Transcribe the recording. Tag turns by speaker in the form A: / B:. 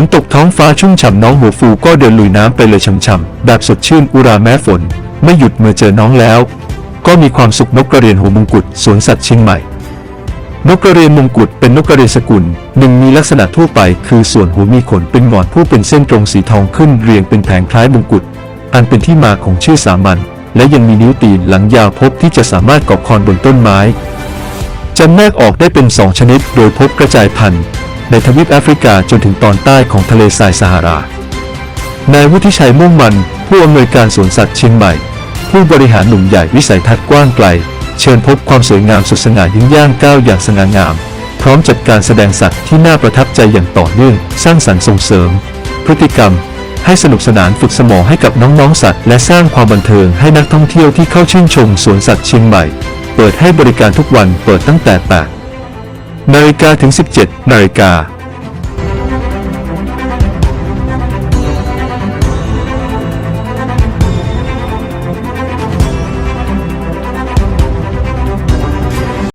A: นตกท้องฟ้าชุ่มฉ่ำน้องหัวฟูก็เดินลุยน้ำไปเลยช่ำๆแบบสดชื่นอุราแม้ฝน ไม่หยุดเมื่อเจอน้องแล้ว ก็มีความสุขนกกระเรียนหัวมงกุฎสวนสัตว์เชียงใหม่ นกกระเรียนมงกุฎเป็นนกกระเรียนสกุลหนึ่งมีลักษณะทั่วไป คือส่วนหัวมีขนเป็นหงอนผู้เป็นเส้นตรงสีทองขึ้นเรียงเป็นแผงคล้ายมงกุฎอันเป็นที่มาของชื่อสามัญและยังมีนิ้วตีนหลังยาวพบที่จะสามารถเกาะคอนบนต้นไม้จำแนกออกได้เป็น2ชนิดโดยพบกระจายพันธุ์ ในทวีปแอฟริกาจนถึงตอนใต้ของทะเลทรายซาฮารานายวุฒิชัยม่งมัน ผู้อำนวยการสวนสัตว์เชียงใหม่ ผู้บริหารหนุ่มใหญ่วิสัยทัศน์กว้างไกล เชิญพบความสวยงามสุดสง่ายิ่งย่างก้าวอย่างสง่างาม พร้อมจัดการแสดงสัตว์ที่น่าประทับใจอย่างต่อเนื่องสร้างสรรค์ส่งเสริม พฤติกรรม ให้สนุกสนานฝึกสมองให้กับน้องๆสัตว์ และสร้างความบันเทิงให้นักท่องเที่ยวที่เข้าชื่นชมสวนสัตว์เชียงใหม่ เปิดให้บริการทุกวันเปิดตั้งแต่8 นาฬิกาถึง 17 นาฬิกา